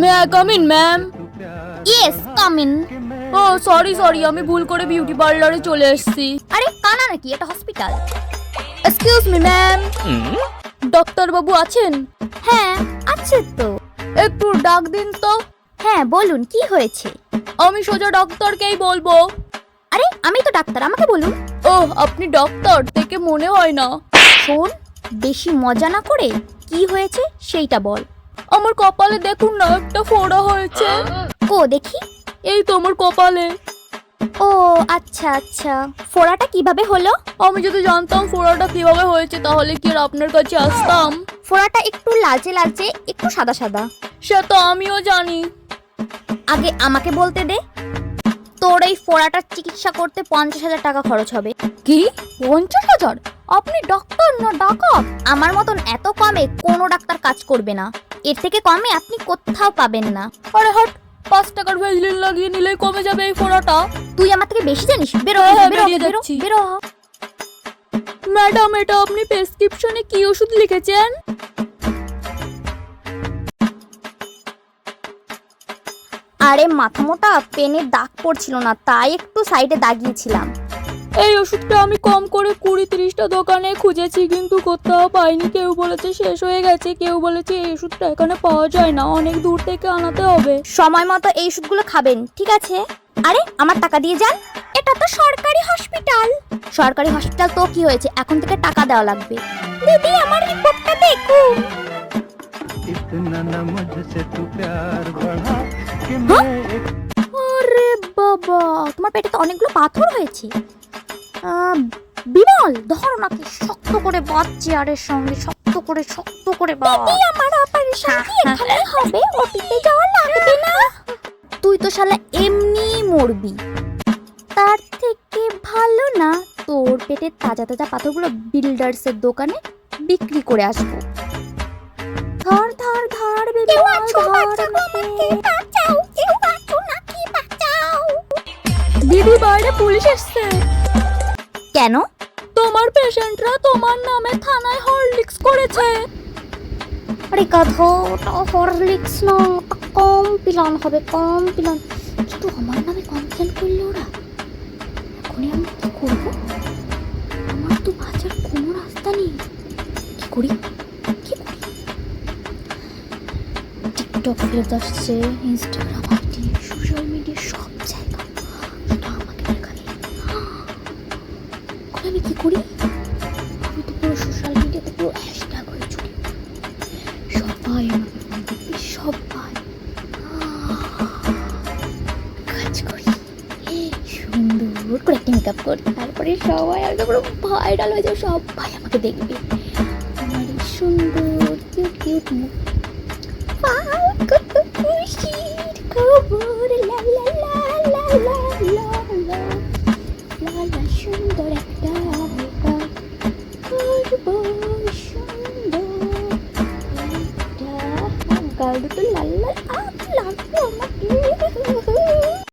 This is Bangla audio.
May I come in ma'am yes come in oh sorry sorry আমি ভুল করে বিউটি পার্লারে চলে এসেছি। আরে কানা নাকি? এটা hospital excuse me ma'am doctor বাবু আছেন? হ্যাঁ আছে তো। একটু ডাক দিন তো। হ্যাঁ বলুন কি হয়েছে? আমি সোজা ডাক্তারকেই বলব। আরে আমি তো ডাক্তার আমাকে বলুন। ও আপনি ডাক্তার দেখে মনে হয় না। শোন বেশি মজা না করে কি হয়েছে সেইটা বল। আমার কপালে দেখুন না একটা ফোড়া হয়েছে। কো দেখি। এই তো আমার কপালে। ও আচ্ছা আচ্ছা। ফোড়াটা কীভাবে হলো? আমি যদি জানতাম ফোড়াটা কীভাবে হয়েছে তাহলে কি আর আপনার কাছে আসতাম? ফোড়াটা একটু লালচে লালচে একটু সাদা সাদা। সে তো আমিও জানি। আগে আমাকে বলতে দে। তোর এই ফোড়াটার চিকিৎসা করতে পঞ্চাশ হাজার টাকা খরচ হবে। কি? পঞ্চাশ হাজার? আপনি ডাক্তার না ডাকাত? আমার মতন এত কমে কোনো ডাক্তার কাজ করবে না। এর থেকে কমে আপনি কোথাও পাবেন না। আরে হট পাঁচ টাকার ভেজলিন লাগিয়ে নিলেই কমে যাবে এই ফোড়াটা। তুই আমার থেকে বেশি জানিস? বেরো হ্যাঁ, হ্যাঁ, বেরো বেরো। বেরো। ম্যাডাম এটা আপনি প্রেসক্রিপশনে কি ওষুধ লিখেছেন? আরে মাথা মোটা পেনের দাগ পড়ছিল না তাই একটু সাইডে দাগিয়েছিলাম। এই ওষুধটা আমি কম করে কুড়ি তিরিশটা দোকানে খুঁজেছি কিন্তু কোথাও পাইনি কেউ বলেছে শেষ হয়ে গেছে কেউ বলেছে এই ওষুধটা এখানে পাওয়া যায় না অনেক দূর থেকে আনাতে হবে সময় মতো এই ওষুধগুলো খাবেন ঠিক আছে আরে আমার টাকা দিয়ে যান এটা তো সরকারি হসপিটাল সরকারি হসপিটাল তো কি হয়েছে এখন থেকে টাকা দেওয়া লাগবে দিদি আমার রিপোর্টটা দেখুন इतना न मुझसे तू प्यार बढ़ा कि मैं एक আরে বাবা তোমার পেটে তো অনেকগুলো পাথর হয়েছে আহ, বিমল ধরো নাকি শক্ত করে বাদ চেয়ারের সঙ্গে শক্ত করে শক্ত করে বাদ। আমার অপারেশন কি? এখানে হবে? ওটিতে যাওয়া লাগবে না? তুই তো শালা এমনি মরবি। তার থেকে ভালো না তোর পেটের তাজা তাজা পাথরগুলো বিল্ডার্সের দোকানে বিক্রি করে আসব। ধর ধর ধর বিমল ধর বাঁচাও কেউ বাঁচো বাঁচাও। দিদি বাইরে পুলিশ এসছে। কেন? তোমার পেশেন্টরা তোমার নামে থানায় হরলিক্স করেছে। আরে গাধো ওটা হরলিক্স না ওটা কম পিলান হবে কম পিলান। কিন্তু আমার নামে কমপ্লেন করল ওরা। এখনই আমি কি করব? আমার তো বাঁচার কোনো রাস্তা নেই। কি করি? কি করি? টিকটক ফেরত আসছে ইনস্টাগ্রাম মেকআপ করি তারপরে সবাই আমাকে পুরো ভাইরাল হয়ে যাবে, সবাই আমাকে দেখবে। আমার সুন্দর কিউট কিউট মুখ। লা লা লা লা লা লা সুন্দর একটা করব, সুন্দর। দুটো লাল লাল